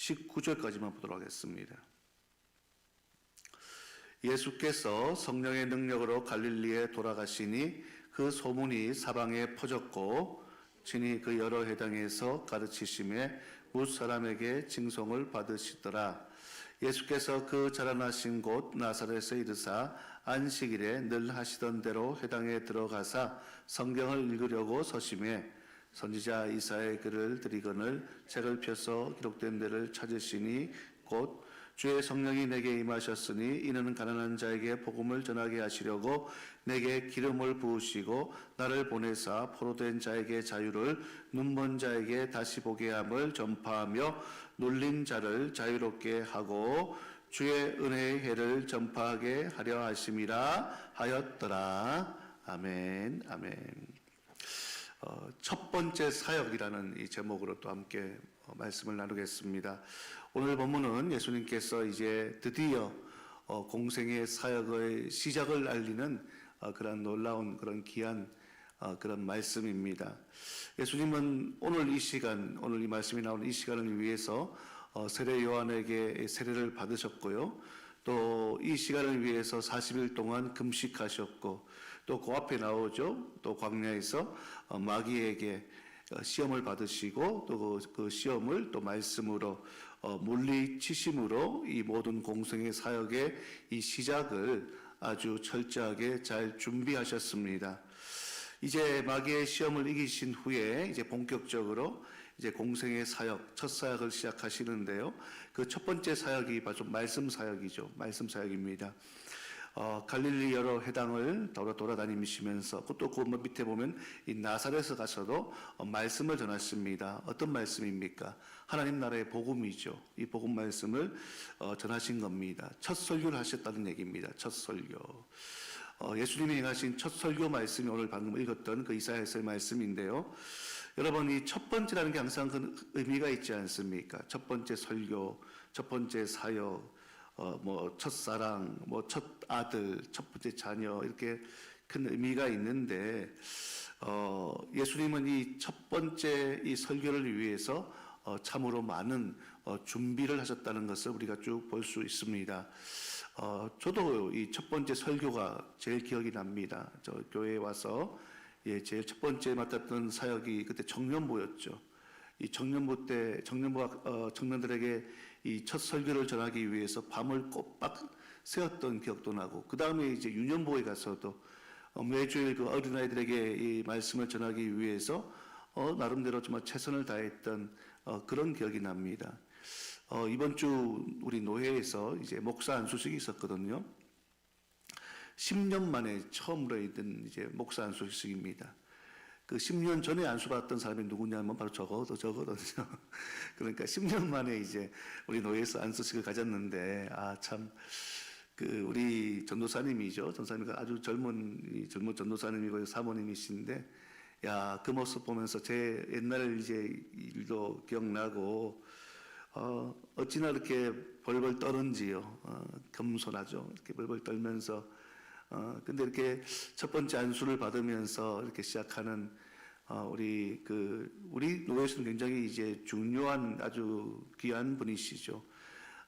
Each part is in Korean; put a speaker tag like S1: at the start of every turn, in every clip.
S1: 19절까지만 보도록 하겠습니다. 예수께서 성령의 능력으로 갈릴리에 돌아가시니 그 소문이 사방에 퍼졌고 친히 그 여러 회당에서 가르치심에 무 사람에게 징송을 받으시더라. 예수께서 그 자라나신 곳 나사렛에 이르사 안식일에 늘 하시던 대로 회당에 들어가사 성경을 읽으려고 서심해 선지자 이사의 글을 드리거늘 책을 펴서 기록된 데를 찾으시니 곧 주의 성령이 내게 임하셨으니 이는 가난한 자에게 복음을 전하게 하시려고 내게 기름을 부으시고 나를 보내사 포로된 자에게 자유를 눈먼 자에게 다시 보게 함을 전파하며 눌린 자를 자유롭게 하고 주의 은혜의 해를 전파하게 하려 하심이라 하였더라. 아멘 아멘. 어, 첫 번째 사역이라는 이 제목으로 또 함께 어, 말씀을 나누겠습니다. 오늘 본문은 예수님께서 이제 드디어 어, 공생의 사역의 시작을 알리는 어, 그런 놀라운 그런 귀한 어, 그런 말씀입니다. 예수님은 오늘 이 시간, 오늘 이 말씀이 나오는 이 시간을 위해서 어, 세례 요한에게 세례를 받으셨고요. 또 이 시간을 위해서 40일 동안 금식하셨고 또 그 앞에 나오죠. 또 광야에서 어, 마귀에게 어, 시험을 받으시고 또 그 시험을 또 말씀으로 어, 물리치심으로 이 모든 공생의 사역의 이 시작을 아주 철저하게 잘 준비하셨습니다. 이제 마귀의 시험을 이기신 후에 이제 본격적으로 이제 공생의 사역, 첫 사역을 시작하시는데요. 그 첫 번째 사역이 바로 말씀 사역이죠. 말씀 사역입니다. 어, 갈릴리 여러 회당을 돌아 돌아다니시면서 또그 밑에 보면 이 나사렛에 가서도 어, 말씀을 전하십니다. 어떤 말씀입니까? 하나님 나라의 복음이죠. 이 복음 말씀을 어, 전하신 겁니다. 첫 설교를 하셨다는 얘기입니다. 첫 설교. 어, 예수님이 행하신 첫 설교 말씀이 오늘 방금 읽었던 그 이사야서의 말씀인데요. 여러분 이 첫 번째라는 게 항상 그 의미가 있지 않습니까? 첫 번째 설교, 첫 번째 사역, 어, 뭐 첫사랑, 뭐 첫 아들, 첫 번째 자녀 이렇게 큰 의미가 있는데 어, 예수님은 이 첫 번째 이 설교를 위해서 어, 참으로 많은 어, 준비를 하셨다는 것을 우리가 쭉 볼 수 있습니다. 어, 저도 이 첫 번째 설교가 제일 기억이 납니다. 저 교회에 와서 예, 제일 첫 번째 맡았던 사역이 그때 청년부였죠. 이 청년부 때 청년부 어, 청년들에게 이 첫 설교를 전하기 위해서 밤을 꼬박 새웠던 기억도 나고 그 다음에 이제 유년부에 가서도 어, 매주일 그 어린아이들에게 이 말씀을 전하기 위해서 어, 나름대로 정말 최선을 다했던 어, 그런 기억이 납니다. 어, 이번 주 우리 노회에서 이제 목사 안수식이 있었거든요. 10년 만에 처음으로 있던 이제 목사 안수식입니다. 그 10년 전에 안수받았던 사람이 누구냐면 바로 저거도 저거거든요. 그러니까 10년 만에 이제 우리 노예에서 안수식을 가졌는데 아 참 그 우리 전도사님이죠. 전도사님이 아주 젊은 이 젊은 전도사님이고 사모님이신데 야 그 모습 보면서 제 옛날 이제 일도 기억나고 어 어찌나 이렇게 벌벌 떠는지요. 어, 겸손하죠. 이렇게 벌벌 떨면서 어, 근데 이렇게 첫 번째 안수를 받으면서 이렇게 시작하는 어, 우리 그 우리 노예에서는 굉장히 이제 중요한 아주 귀한 분이시죠.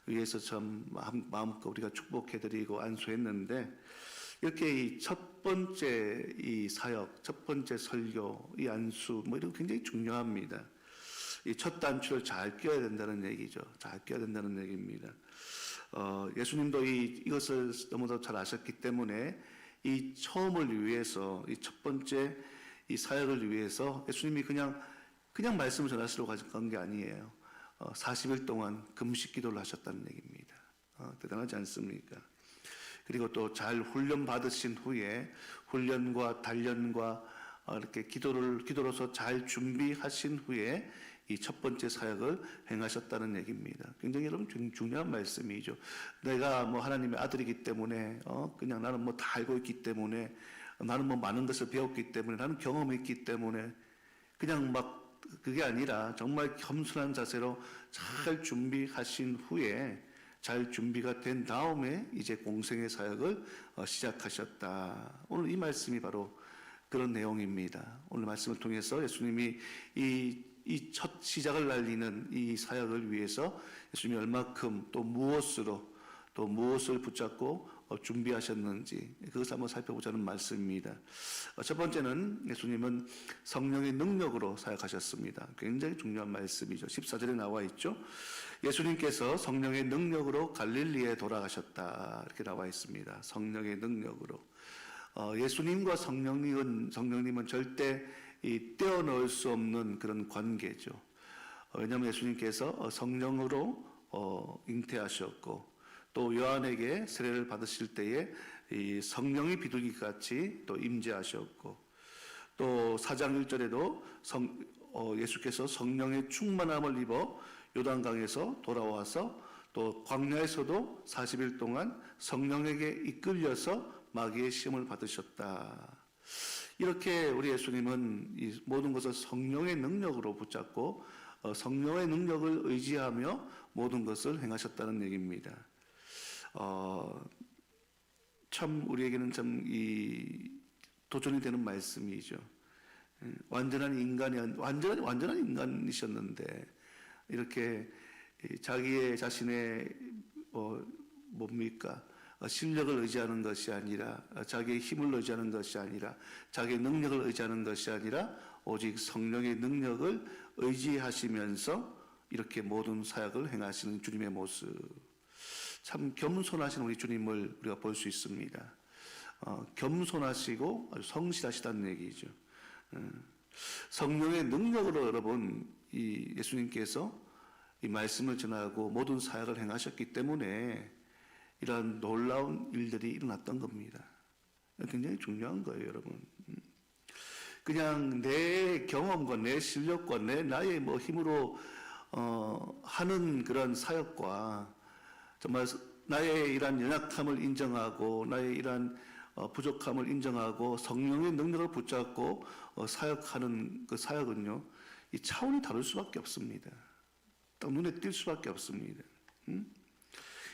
S1: 위에서 참 마음, 마음껏 우리가 축복해드리고 안수했는데 이렇게 이 첫 번째 이 사역, 첫 번째 설교, 이 안수 뭐 이런 거 굉장히 중요합니다. 이 첫 단추를 잘 껴야 된다는 얘기죠. 잘 껴야 된다는 얘기입니다. 어, 예수님도 이, 이것을 너무도 잘 아셨기 때문에 이 처음을 위해서 이 첫 번째 이 사역을 위해서 예수님이 그냥 그냥 말씀을 전하시려고 간게 아니에요. 어, 40일 동안 금식 기도를 하셨다는 얘기입니다. 어, 대단하지 않습니까? 그리고 또 잘 훈련 받으신 후에 훈련과 단련과 어, 이렇게 기도를 기도로서 잘 준비하신 후에 이 첫 번째 사역을 행하셨다는 얘기입니다. 굉장히 여러분 중- 중요한 말씀이죠. 내가 뭐 하나님의 아들이기 때문에 어 그냥 나는 뭐 다 알고 있기 때문에 나는 뭐 많은 것을 배웠기 때문에 나는 경험이 있기 때문에 그냥 막 그게 아니라 정말 겸손한 자세로 잘 준비하신 후에 잘 준비가 된 다음에 이제 공생의 사역을 어, 시작하셨다. 오늘 이 말씀이 바로 그런 내용입니다. 오늘 말씀을 통해서 예수님이 이 이 첫 시작을 날리는 이 사역을 위해서 예수님이 얼마큼 또 무엇으로 또 무엇을 붙잡고 어, 준비하셨는지 그것을 한번 살펴보자는 말씀입니다. 어, 첫 번째는 예수님은 성령의 능력으로 사역하셨습니다. 굉장히 중요한 말씀이죠. 14절에 나와 있죠. 예수님께서 성령의 능력으로 갈릴리에 돌아가셨다 이렇게 나와 있습니다. 성령의 능력으로 어, 예수님과 성령님은 성령님은 절대 이 떼어놓을 수 없는 그런 관계죠. 어, 왜냐하면 예수님께서 어, 성령으로 어, 잉태하셨고 또 요한에게 세례를 받으실 때에 이 성령이 비둘기 같이 또 임재하셨고 또 사장 1절에도 성, 어, 예수께서 성령의 충만함을 입어 요단강에서 돌아와서 또 광야에서도 40일 동안 성령에게 이끌려서 마귀의 시험을 받으셨다. 이렇게 우리 예수님은 이 모든 것을 성령의 능력으로 붙잡고 어, 성령의 능력을 의지하며 모든 것을 행하셨다는 얘기입니다. 어, 참 우리에게는 참 이 도전이 되는 말씀이죠. 예, 완전한 인간이 완전한 완전한 인간이셨는데 이렇게 이 자기의 자신의 어, 뭡니까 어, 실력을 의지하는 것이 아니라 어, 자기의 힘을 의지하는 것이 아니라 자기의 능력을 의지하는 것이 아니라 오직 성령의 능력을 의지하시면서 이렇게 모든 사역을 행하시는 주님의 모습 참 겸손하신 우리 주님을 우리가 볼 수 있습니다. 어, 겸손하시고 아주 성실하시다는 얘기죠. 어, 성령의 능력으로 여러분 이 예수님께서 이 말씀을 전하고 모든 사역을 행하셨기 때문에 이러한 놀라운 일들이 일어났던 겁니다. 굉장히 중요한 거예요, 여러분. 음. 그냥 내 경험과 내 실력과 내 나의 뭐 힘으로 어, 하는 그런 사역과 정말 나의 이러한 연약함을 인정하고 나의 이러한 어, 부족함을 인정하고 성령의 능력을 붙잡고 어, 사역하는 그 사역은요, 이 차원이 다를 수밖에 없습니다. 딱 눈에 띌 수밖에 없습니다. 음?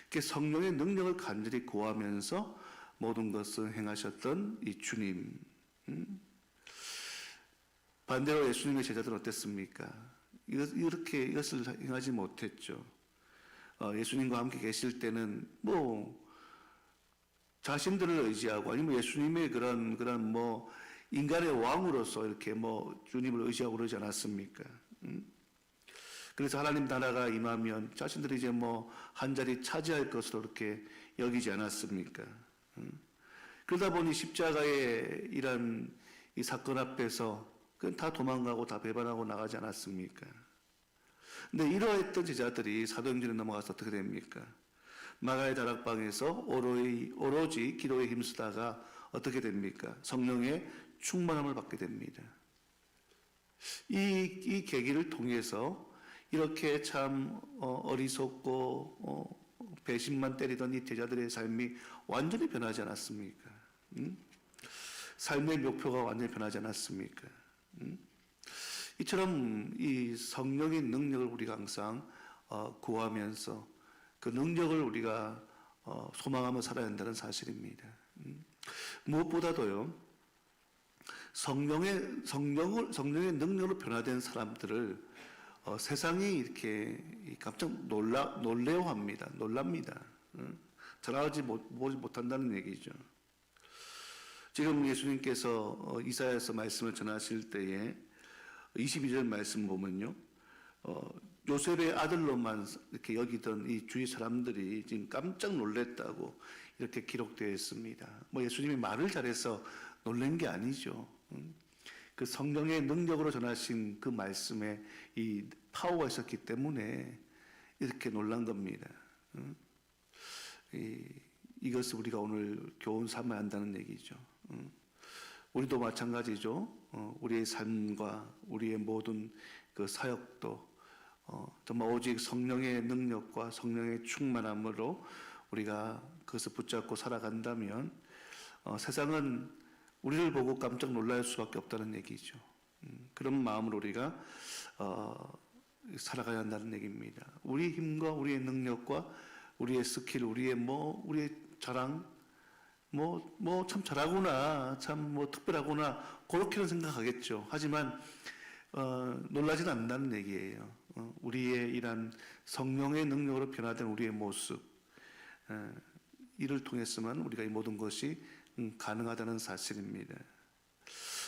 S1: 이렇게 성령의 능력을 간절히 구하면서 모든 것을 행하셨던 이 주님. 음? 반대로 예수님의 제자들은 어땠습니까? 이렇게 이것을 행하지 못했죠. 어, 예수님과 함께 계실 때는 뭐 자신들을 의지하고 아니면 예수님의 그런 그런 뭐 인간의 왕으로서 이렇게 뭐 주님을 의지하고 그러지 않았습니까? 음? 그래서 하나님 나라가 임하면 자신들이 이제 뭐 한 자리 차지할 것으로 이렇게 여기지 않았습니까? 음? 그러다 보니 십자가의 이런 이 사건 앞에서 그건 다 도망가고 다 배반하고 나가지 않았습니까? 근데 이러했던 제자들이 사도행전에 넘어가서 어떻게 됩니까? 마가의 다락방에서 오로이, 오로지 기도에 힘쓰다가 어떻게 됩니까? 성령의 충만함을 받게 됩니다. 이, 이 계기를 통해서 이렇게 참 어, 어리석고 어, 배신만 때리던 이 제자들의 삶이 완전히 변하지 않았습니까? 음? 삶의 목표가 완전히 변하지 않았습니까? 음? 이처럼 이 성령의 능력을 우리가 항상 어, 구하면서 그 능력을 우리가 어, 소망하며 살아야 한다는 사실입니다. 음. 무엇보다도요, 성령의 성령을 성령의 능력으로 변화된 사람들을 어, 세상이 이렇게 이 깜짝 놀라 놀래워합니다. 놀랍니다. 음. 전하지 못 못한다는 얘기죠. 지금 예수님께서 어, 이사야서 말씀을 전하실 때에 22절 말씀 보면요. 어, 요셉의 아들로만 이렇게 여기던 이 주위 사람들이 지금 깜짝 놀랬다고 이렇게 기록되어 있습니다. 뭐 예수님이 말을 잘해서 놀란 게 아니죠. 음. 그 성령의 능력으로 전하신 그 말씀에 이 파워가 있었기 때문에 이렇게 놀란 겁니다. 음. 이, 이것을 우리가 오늘 교훈 삼아야 한다는 얘기죠. 음. 우리도 마찬가지죠. 어, 우리의 삶과 우리의 모든 그 사역도 어, 정말 오직 성령의 능력과 성령의 충만함으로 우리가 그것을 붙잡고 살아간다면 어, 세상은 우리를 보고 깜짝 놀랄 수밖에 없다는 얘기죠. 음, 그런 마음으로 우리가 어, 살아가야 한다는 얘기입니다. 우리 힘과 우리의 능력과 우리의 스킬, 우리의 뭐 우리의 자랑 뭐, 뭐, 참 잘하구나, 참 뭐 특별하구나, 그렇게는 생각하겠죠. 하지만 어, 놀라진 않는다는 얘기예요. 어, 우리의 이런 성령의 능력으로 변화된 우리의 모습, 어, 이를 통해서만 우리가 이 모든 것이 음, 가능하다는 사실입니다.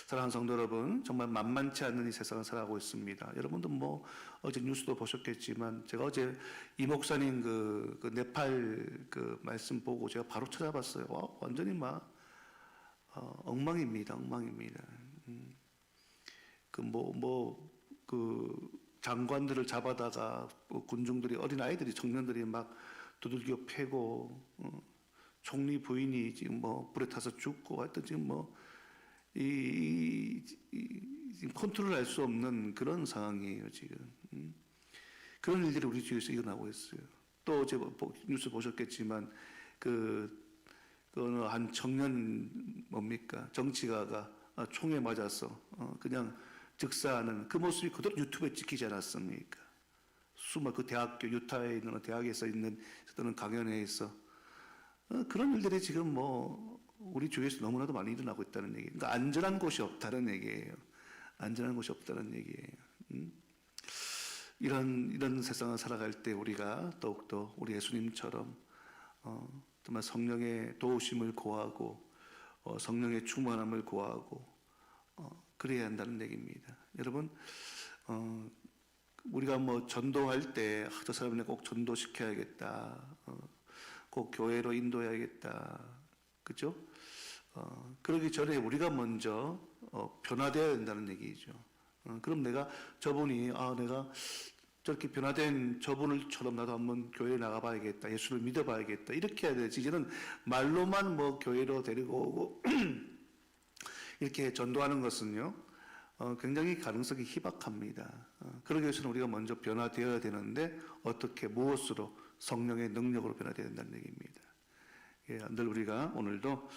S1: 사랑하는 성도 여러분, 정말 만만치 않은 이 세상을 살아가고 있습니다. 여러분도 뭐 어제 뉴스도 보셨겠지만 제가 어제 이 목사님 그, 그 네팔 그 말씀 보고 제가 바로 찾아봤어요. 와, 완전히 막 어, 엉망입니다. 엉망입니다. 그뭐 뭐 그 장관들을 잡아다가 뭐 군중들이 어린 아이들이 청년들이 막 두들겨 패고 어, 총리 부인이 지금 뭐 불에 타서 죽고 하여튼 지금 뭐 이, 이, 지금 컨트롤 할 수 없는 그런 상황이에요 지금. 음. 그런 일들이 우리 주위에서 일어나고 있어요. 또 어제 보- 뉴스 보셨겠지만 그, 그 어느 한 청년 뭡니까 정치가가 어, 총에 맞아서 어, 그냥 즉사하는 그 모습이 그대로 유튜브에 찍히지 않았습니까? 수많은 그 대학교 유타에 있는 대학에서 있는 어떤 강연회에서 어, 그런 일들이 지금 뭐 우리 주위에서 너무나도 많이 일어나고 있다는 얘기. 그러니까 안전한 곳이 없다는 얘기예요. 안전한 곳이 없다는 얘기예요. 음? 이런 이런 세상을 살아갈 때 우리가 더욱더 우리 예수님처럼 어, 정말 성령의 도우심을 구하고 어, 성령의 충만함을 구하고 어, 그래야 한다는 얘기입니다. 여러분 어, 우리가 뭐 전도할 때 아, 저 사람을 꼭 전도시켜야겠다. 어, 꼭 교회로 인도해야겠다. 그죠? 어, 그러기 전에 우리가 먼저 어, 변화되어야 된다는 얘기죠. 어, 그럼 내가 저분이 아 내가 저렇게 변화된 저분을처럼 나도 한번 교회에 나가봐야겠다. 예수를 믿어봐야겠다. 이렇게 해야 되지. 이제는 말로만 뭐 교회로 데리고 오고 이렇게 전도하는 것은요. 어, 굉장히 가능성이 희박합니다. 어, 그러기 위해서는 우리가 먼저 변화되어야 되는데 어떻게 무엇으로 성령의 능력으로 변화되어야 된다는 얘기입니다. 예, 늘 우리가 오늘도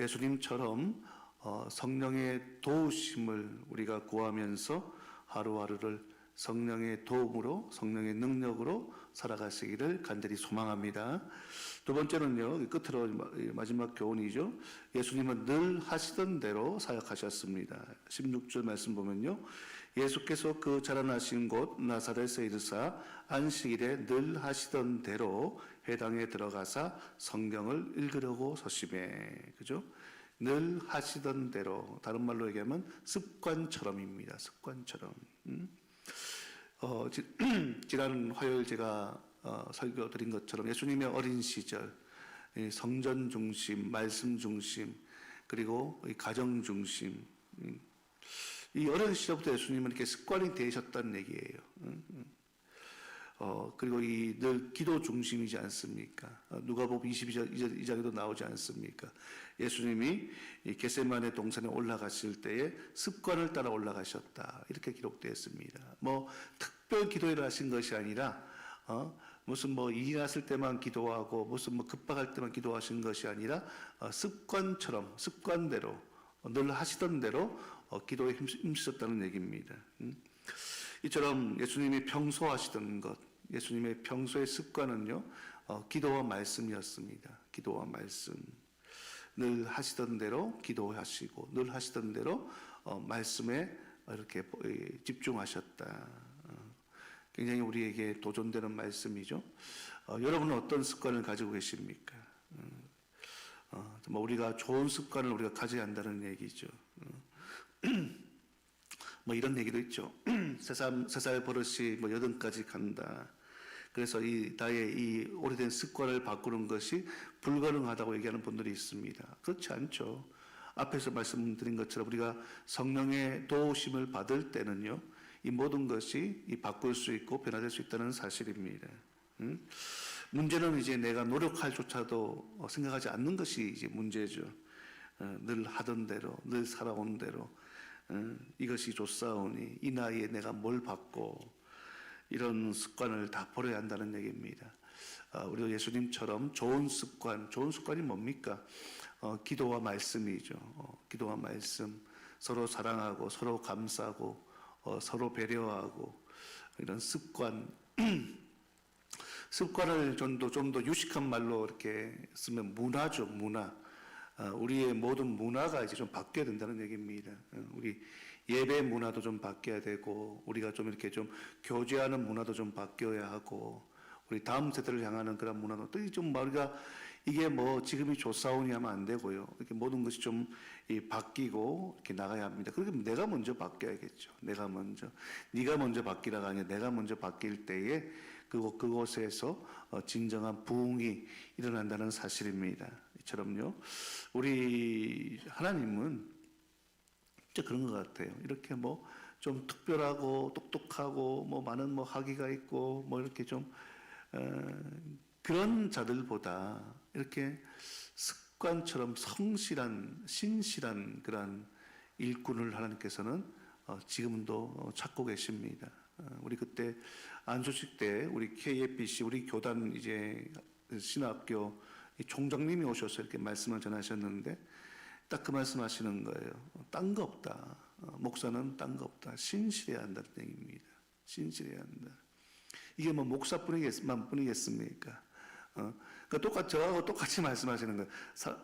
S1: 예수님처럼 어, 성령의 도우심을 우리가 구하면서 하루하루를 성령의 도움으로 성령의 능력으로 살아가시기를 간절히 소망합니다. 두 번째는요 끝으로 마지막 교훈이죠. 예수님은 늘 하시던 대로 사역하셨습니다. 16절 말씀 보면요. 예수께서 그 자라나신 곳 나사렛에 이르사 안식일에 늘 하시던 대로 회당에 들어가사 성경을 읽으려고 서심해 그죠? 늘 하시던 대로 다른 말로 얘기하면 습관처럼입니다. 습관처럼. 음? 어, 지, 지난 화요일 제가 어, 설교 드린 것처럼 예수님의 어린 시절 이 성전 중심, 말씀 중심, 그리고 이 가정 중심. 음, 이 어린 시절부터 예수님은 이렇게 습관이 되셨다는 얘기예요. 어, 그리고 이 늘 기도 중심이지 않습니까? 어, 누가복음 22장 이 장에도 나오지 않습니까? 예수님이 이 겟세마네 동산에 올라가실 때에 습관을 따라 올라가셨다. 이렇게 기록되어 있습니다. 뭐 특별 기도회를 하신 것이 아니라 어, 무슨 뭐 일이 났을 때만 기도하고 무슨 뭐 급박할 때만 기도하신 것이 아니라 어, 습관처럼 습관대로 어, 늘 하시던 대로 어, 기도에 힘쓰- 힘쓰셨다는 얘기입니다. 음? 이처럼 예수님이 평소 하시던 것, 예수님의 평소의 습관은요, 어, 기도와 말씀이었습니다. 기도와 말씀. 늘 하시던 대로 기도하시고, 늘 하시던 대로 어, 말씀에 이렇게 예, 집중하셨다. 어, 굉장히 우리에게 도전되는 말씀이죠. 어, 여러분은 어떤 습관을 가지고 계십니까? 음, 어, 정말 우리가 좋은 습관을 우리가 가져야 한다는 얘기죠. 뭐 이런 얘기도 있죠. 세살 버릇이 뭐 여든까지 간다. 그래서 이 나의 이 오래된 습관을 바꾸는 것이 불가능하다고 얘기하는 분들이 있습니다. 그렇지 않죠. 앞에서 말씀드린 것처럼 우리가 성령의 도우심을 받을 때는요, 이 모든 것이 이 바꿀 수 있고 변화될 수 있다는 사실입니다. 음? 문제는 이제 내가 노력할 조차도 어, 생각하지 않는 것이 이제 문제죠. 어, 늘 하던 대로, 늘 살아온 대로. 어, 이것이 좋사오니 이 나이에 내가 뭘 받고 이런 습관을 다 버려야 한다는 얘기입니다. 어, 우리도 예수님처럼 좋은 습관, 좋은 습관이 뭡니까? 어, 기도와 말씀이죠. 어, 기도와 말씀, 서로 사랑하고 서로 감싸고 어, 서로 배려하고 이런 습관. 습관을 좀 더 좀 더 유식한 말로 이렇게 쓰면 문화죠, 문화. 어, 우리의 모든 문화가 이제 좀 바뀌어야 된다는 얘기입니다. 어, 우리 예배 문화도 좀 바뀌어야 되고 우리가 좀 이렇게 좀 교제하는 문화도 좀 바뀌어야 하고 우리 다음 세대를 향하는 그런 문화도 또좀 우리가 이게 뭐 지금이 좋사오니 하면 안 되고요. 이렇게 모든 것이 좀이 바뀌고 이렇게 나가야 합니다. 그러면 내가 먼저 바뀌어야겠죠. 내가 먼저 네가 먼저 바뀌라가 아니라 내가 먼저 바뀔 때에 그곳 그곳에서 어, 진정한 부흥이 일어난다는 사실입니다. 이처럼요. 우리 하나님은 진짜 그런 것 같아요. 이렇게 뭐 좀 특별하고 똑똑하고 뭐 많은 뭐 학위가 있고 뭐 이렇게 좀 어, 그런 자들보다 이렇게 습관처럼 성실한 신실한 그런 일꾼을 하나님께서는 어, 지금도 어, 찾고 계십니다. 어, 우리 그때 안소식 때 우리 KFBC 우리 교단 이제 신학교 이 총장님이 오셔서 이렇게 말씀을 전하셨는데 딱 그 말씀하시는 거예요. 딴 거 없다. 어, 목사는 딴 거 없다. 신실해야 한다는 얘기입니다. 신실해야 한다. 이게 뭐 목사뿐이겠 만 뿐이겠습니까? 어, 그러니까 똑같 저하고 똑같이 말씀하시는 거예요. 사-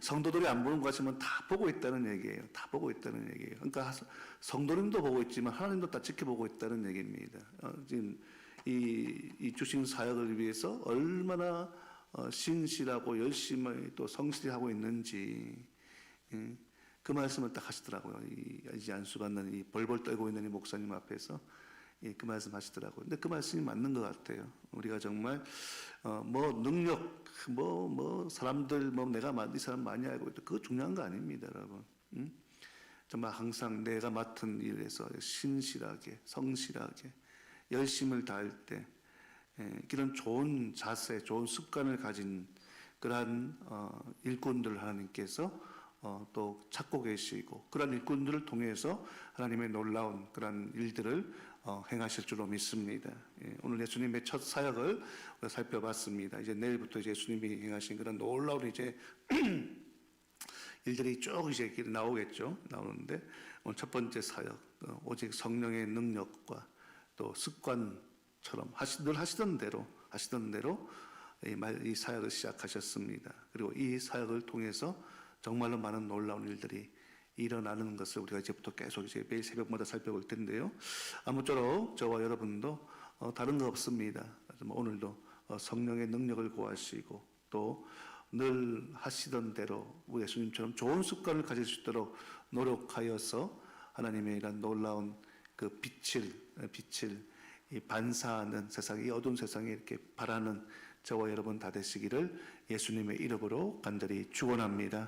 S1: 성도들이 안 보는 것 같지만 다 보고 있다는 얘기예요. 다 보고 있다는 얘기예요. 그러니까 성도님도 보고 있지만 하나님도 다 지켜보고 있다는 얘기입니다. 어, 지금 이, 이 주신 사역을 위해서 얼마나 어, 신실하고 열심히 또 성실히 하고 있는지 예, 그 말씀을 딱 하시더라고요. 이, 이제 안수 받는 이 벌벌 떨고 있는 이 목사님 앞에서 예, 그 말씀 하시더라고요. 근데 그 말씀이 맞는 것 같아요. 우리가 정말 어, 뭐 능력, 뭐 뭐 사람들 뭐 내가 이 사람 많이 알고 있다. 그거 중요한 거 아닙니다, 여러분. 응? 정말 항상 내가 맡은 일에서 신실하게, 성실하게, 열심을 다할 때 예, 이런 좋은 자세, 좋은 습관을 가진 그러한 어, 일꾼들 하나님께서 어, 또 찾고 계시고 그런 일꾼들을 통해서 하나님의 놀라운 그런 일들을 어, 행하실 줄로 믿습니다. 예, 오늘 예수님의 첫 사역을 살펴봤습니다. 이제 내일부터 이제 예수님이 행하신 그런 놀라운 이제 일들이 쭉 이제 나오겠죠. 나오는데 오늘 첫 번째 사역 어, 오직 성령의 능력과 또 습관처럼 하시, 늘 하시던 대로 하시던 대로 이, 말, 이 사역을 시작하셨습니다. 그리고 이 사역을 통해서 정말로 많은 놀라운 일들이 일어나는 것을 우리가 이제부터 계속 이제 매일 새벽마다 살펴볼 텐데요. 아무쪼록 저와 여러분도 어, 다른 거 없습니다. 오늘도 어, 성령의 능력을 구하시고 또 늘 하시던 대로 우리 예수님처럼 좋은 습관을 가질 수 있도록 노력하여서 하나님의 이런 놀라운 그 빛을 빛을 이 반사하는 세상 이 어두운 세상에 이렇게 바라는 저와 여러분 다 되시기를 예수님의 이름으로 간절히 축원합니다.